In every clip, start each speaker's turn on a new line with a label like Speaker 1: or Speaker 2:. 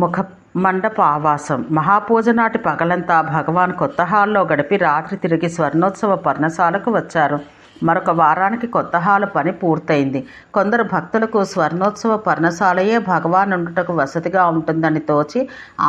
Speaker 1: ముఖ మండప ఆవాసం మహాపూజ నాటి పగలంతా భగవాన్ కొత్త హాల్లో గడిపి రాత్రి తిరిగి స్వర్ణోత్సవ పర్ణశాలకు వచ్చారు. మరొక వారానికి కొత్త హాలు పని పూర్తయింది. కొందరు భక్తులకు స్వర్ణోత్సవ పర్ణశాలయే భగవాన్ ఉండుటకు వసతిగా ఉంటుందని తోచి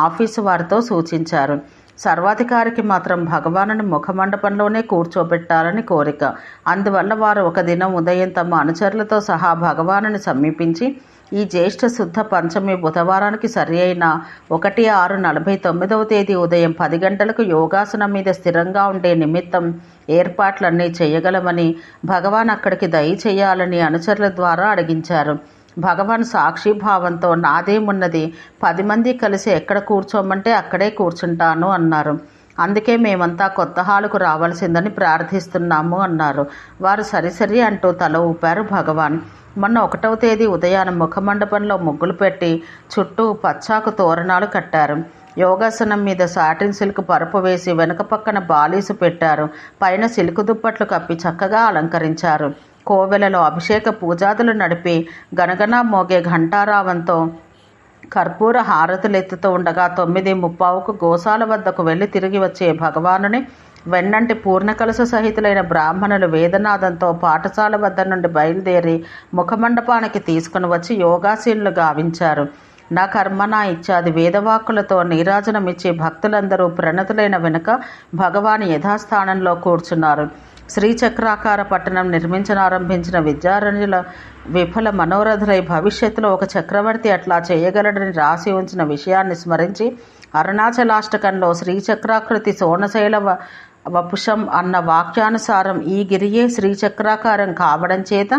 Speaker 1: ఆఫీసు వారితో సూచించారు. సర్వాధికారికి మాత్రం భగవానుని ముఖమండపంలోనే కూర్చోబెట్టాలని కోరిక. అందువల్ల వారు ఒక దినం ఉదయం తమ అనుచరులతో సహా భగవానుని సమీపించి ఈ జ్యేష్ఠ శుద్ధ పంచమి బుధవారానికి సరి అయిన ఒకటి ఆరు నలభై తొమ్మిదవ తేదీ ఉదయం పది గంటలకు యోగాసనం మీద స్థిరంగా ఉండే నిమిత్తం ఏర్పాట్లన్నీ చేయగలమని భగవాన్ అక్కడికి దయ చేయాలని అనుచరుల ద్వారా అడిగించారు. భగవాన్ సాక్షిభావంతో నాదేమున్నది పది మంది కలిసి ఎక్కడ కూర్చోమంటే అక్కడే కూర్చుంటాను అన్నారు. అందుకే మేమంతా కొత్త హాలుకు రావాల్సిందని ప్రార్థిస్తున్నాము అన్నారు. వారు సరిసరి అంటూ తల ఊపారు భగవాన్. మొన్న ఒకటవ తేదీ ఉదయాన ముఖమండపంలో ముగ్గులు పెట్టి చుట్టూ పచ్చాకు తోరణాలు కట్టారు. యోగాసనం మీద సాటిన్ సిల్క్ పరుపు వేసి వెనుక పక్కన బాలీసు పెట్టారు. పైన సిల్క్ దుప్పట్లు కప్పి చక్కగా అలంకరించారు. కోవెలలో అభిషేక పూజాదులు నడిపి గనగన మోగే ఘంటారావంతో కర్పూర హారతులెత్తుతూ ఉండగా తొమ్మిది ముప్పావుకు గోశాల వద్దకు వెళ్ళి తిరిగి వచ్చే భగవానుని వెన్నంటి పూర్ణకలస సహితులైన బ్రాహ్మణులు వేదనాదంతో పాఠశాల వద్ద నుండి బయలుదేరి ముఖమండపానికి తీసుకుని వచ్చి యోగాశీనులు గావించారు. నా కర్మ నా ఇచ్చాది వేదవాక్కులతో నీరాజనమిచ్చి భక్తులందరూ ప్రణతులైన వెనుక భగవాన్ యథాస్థానంలో కూర్చున్నారు. శ్రీచక్రాకార పట్టణం నిర్మించనారంభించిన విద్యారణ్యుల విఫల మనోరథులై భవిష్యత్తులో ఒక చక్రవర్తి అట్లా చేయగలడని రాసి ఉంచిన విషయాన్ని స్మరించి అరుణాచలాష్టకంలో శ్రీచక్రాకృతి సోనశైల వ- వపుషం అన్న వాక్యానుసారం ఈ గిరియే శ్రీచక్రాకారం కావడం చేత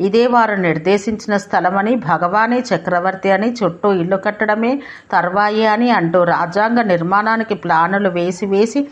Speaker 1: ఇదే వారు నిర్దేశించిన స్థలమని భగవానే చక్రవర్తి అని చుట్టూ ఇల్లు కట్టడమే తర్వాయి అని అంటూ రాజ్యాంగ నిర్మాణానికి ప్లానులు వేసి వేసి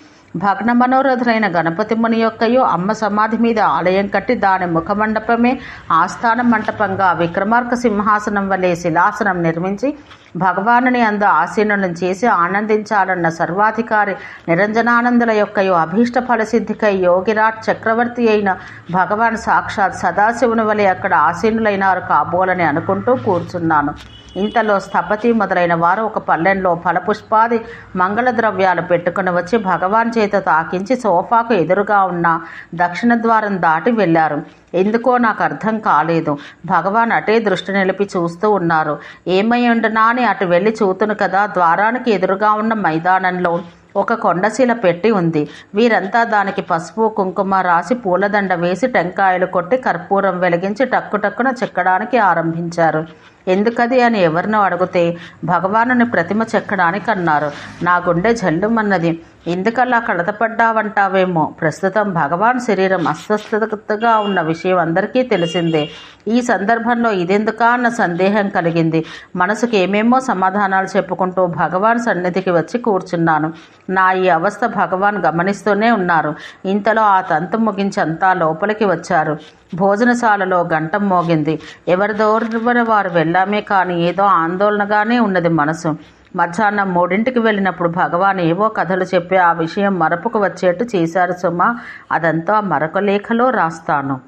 Speaker 1: భగ్న మనోరథులైన గణపతి ముని యొక్కయో అమ్మ సమాధి మీద ఆలయం కట్టి దాని ముఖమండపమే ఆస్థాన మంటపంగా విక్రమార్క సింహాసనం వలె శిలాసనం నిర్మించి భగవానుని అందు ఆసీనులను చేసి ఆనందించాలన్న సర్వాధికారి నిరంజనానందుల యొక్కయో అభీష్ట ఫలసిద్ధికై యోగిరాట్ చక్రవర్తి అయిన భగవాన్ సాక్షాత్ సదాశివుని వలె అక్కడ ఆసీనులైనారు కాబోలని అనుకుంటూ కూర్చున్నాను. ఇంతలో స్థపతి మొదలైన వారు ఒక పల్లెంలో ఫలపుష్పాది మంగళ ద్రవ్యాలు పెట్టుకుని వచ్చి భగవాన్ చే చేత తాకించి సోఫాకు ఎదురుగా ఉన్న దక్షిణ ద్వారం దాటి వెళ్ళారు. ఎందుకో నాకు అర్థం కాలేదు. భగవాన్ అటే దృష్టి నిలిపి చూస్తూ ఉన్నారు. ఏమై ఉండనా అని అటు వెళ్ళి చూతును కదా ద్వారానికి ఎదురుగా ఉన్న మైదానంలో ఒక కొండశీల పెట్టి ఉంది. వీరంతా దానికి పసుపు కుంకుమ రాసి పూలదండ వేసి టెంకాయలు కొట్టి కర్పూరం వెలిగించి టక్కు టక్కున చెక్కడానికి ఆరంభించారు. ఎందుకది అని ఎవరినో అడిగితే భగవానుని ప్రతిమ చెక్కడానికి అన్నారు నా గుండె జల్లుమన్నది. ఎందుకలా కడతపడ్డావంటావేమో ప్రస్తుతం భగవాన్ శరీరం అస్వస్థతగా ఉన్న విషయం అందరికీ తెలిసిందే. ఈ సందర్భంలో ఇదెందుకా అన్న సందేహం కలిగింది. మనసుకు ఏమేమో సమాధానాలు చెప్పుకుంటూ భగవాన్ సన్నిధికి వచ్చి కూర్చున్నాను. నా ఈ అవస్థ భగవాన్ గమనిస్తూనే ఉన్నారు. ఇంతలో ఆ తంతు ముగించి అంతా లోపలికి వచ్చారు. భోజనశాలలో గంటం మోగింది. ఎవరి వారు వెళ్ళామే కానీ ఏదో ఆందోళనగానే ఉన్నది మనసు. మధ్యాహ్నం మూడింటికి వెళ్ళినప్పుడు భగవాన్ ఏవో కథలు చెప్పి ఆ విషయం మరపుకు వచ్చేట్టు చేశారు సుమా. అదంతా మరొక లేఖలో రాస్తాను.